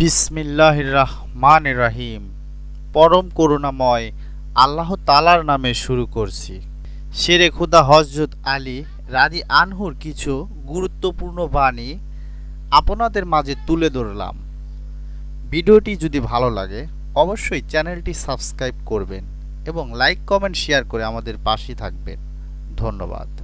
বিসমিল্লাহ রহমান রাহিম পরম করুণাময় আল্লাহ তালার নামে শুরু করছি। শেরে খুদা হজরত আলী রাজি আনহুর কিছু গুরুত্বপূর্ণ বাণী আপনাদের মাঝে তুলে ধরলাম। ভিডিওটি যদি ভালো লাগে, অবশ্যই চ্যানেলটি সাবস্ক্রাইব করবেন এবং লাইক, কমেন্ট, শেয়ার করে আমাদের পাশে থাকবেন। ধন্যবাদ।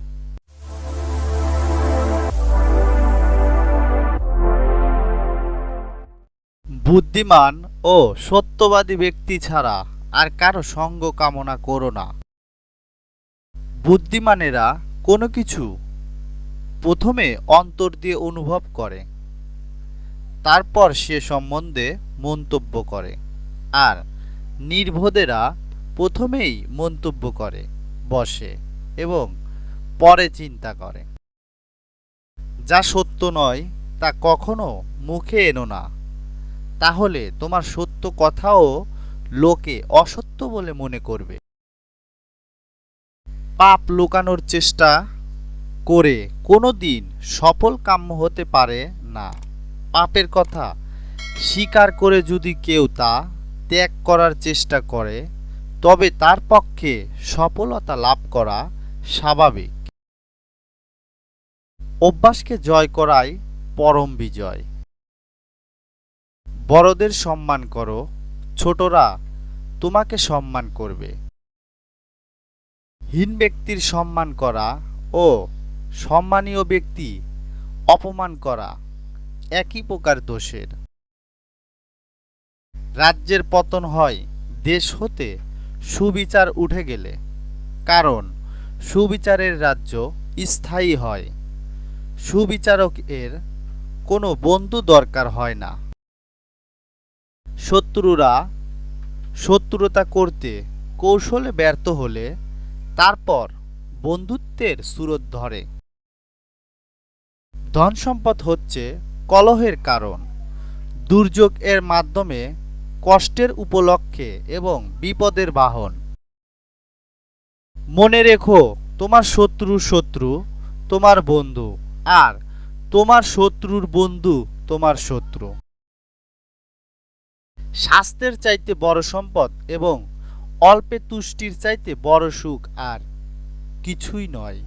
বুদ্ধিমান ও সত্যবাদী ব্যক্তি ছাড়া আর কারও সঙ্গ কামনা করো না। বুদ্ধিমানেরা কোনো কিছু প্রথমে অন্তর দিয়ে অনুভব করে, তারপর সে সম্বন্ধে মন্তব্য করে, আর নির্বোধেরা প্রথমেই মন্তব্য করে, বসে এবং পরে চিন্তা করে। যা সত্য নয় তা কখনো মুখে এনো না। তাহলে তোমার সত্য কথাও লোকে অসত্য বলে মনে করবে। পাপ লুকানোর চেষ্টা করে কোনো দিন সফল কাম্য হতে পারে না। পাপের কথা স্বীকার করে যদি কেউ তা ত্যাগ করার চেষ্টা করে, তবে তার পক্ষে সফলতা লাভ করা স্বাভাবিক। অভ্যাসকে জয় করাই পরম বিজয়। বড়দের সম্মান করো, ছোটরা তোমাকে সম্মান করবে। হীন ব্যক্তির সম্মান করা ও সম্মানীয় ব্যক্তি অপমান করা একই প্রকার দোষের। রাজ্যের পতন হয় দেশ হতে সুবিচার উঠে গেলে, কারণ সুবিচারের রাজ্য স্থায়ী হয়। সুবিচারক এর কোনো বন্ধু দরকার হয় না। শত্রুরা শত্রুতা করতে কৌশলে ব্যর্থ হলে তারপর বন্ধুত্বের সুরত ধরে। ধন সম্পদ হচ্ছে কলহের কারণ। দুর্যোগ এর মাধ্যমে কষ্টের উপলক্ষে এবং বিপদের বাহন। মনে রেখো, তোমার শত্রুর শত্রু, তোমার বন্ধু, আর তোমার শত্রুর বন্ধু তোমার শত্রু। স্বাস্থ্যের চাইতে বড় সম্পদ এবং অল্পে তুষ্টির চাইতে বড় সুখ আর কিছুই নয়।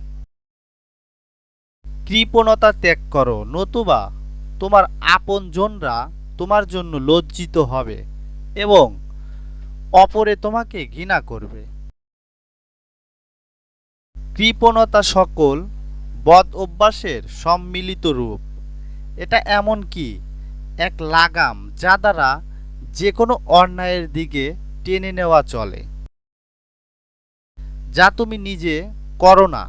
কৃপণতা ত্যাগ করো, নতুবা তোমার আপনজনরা তোমার জন্য লজ্জিত হবে এবং অপরে তোমাকে ঘৃণা করবে। কৃপণতা সকল বদ অভ্যাসের সম্মিলিত রূপ। এটা এমন কি? এক লাগাম যা দ্বারা যে কোনো অন্যায়ের দিকে টেনে নেওয়া চলে। যা তুমি নিজে করো না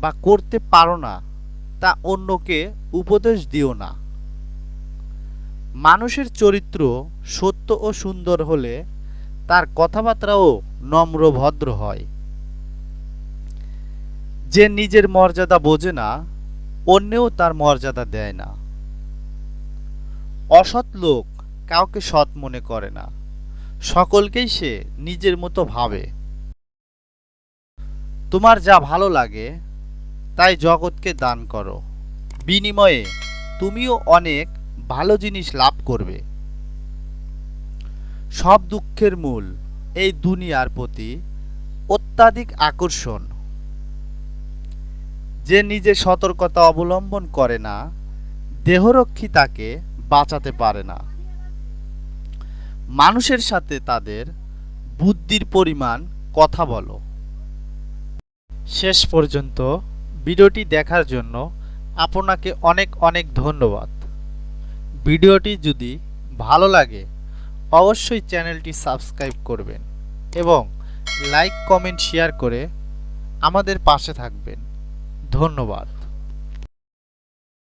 বা করতে পারো না, তা অন্যকে উপদেশ দিও না। মানুষের চরিত্র সত্য ও সুন্দর হলে তার কথাবার্তাও নম্র ভদ্র হয়। যে নিজের মর্যাদা বোঝে না, অন্যেও তার মর্যাদা দেয় না। অসৎ লোক কাউকে সৎ মনে করে না। সকলকেই সে নিজের মতো ভাবে। তোমার যা ভালো লাগে, তাই জগৎকে দান করো। বিনিময়ে তুমিও অনেক ভালো জিনিস লাভ করবে। সব দুঃখের মূল এই দুনিয়ার প্রতি অত্যাধিক আকর্ষণ। যে নিজে সতর্কতা অবলম্বন করে না, দেহরক্ষী তাকে বাঁচাতে পারে না। মানুষের সাথে তাদের বুদ্ধির পরিমাণ কথা বলো। শেষ পর্যন্ত ভিডিওটি দেখার জন্য আপনাকে অনেক অনেক ধন্যবাদ। ভিডিওটি যদি ভালো লাগে, অবশ্যই চ্যানেলটি সাবস্ক্রাইব করবেন এবং লাইক, কমেন্ট, শেয়ার করে আমাদের পাশে থাকবেন। ধন্যবাদ।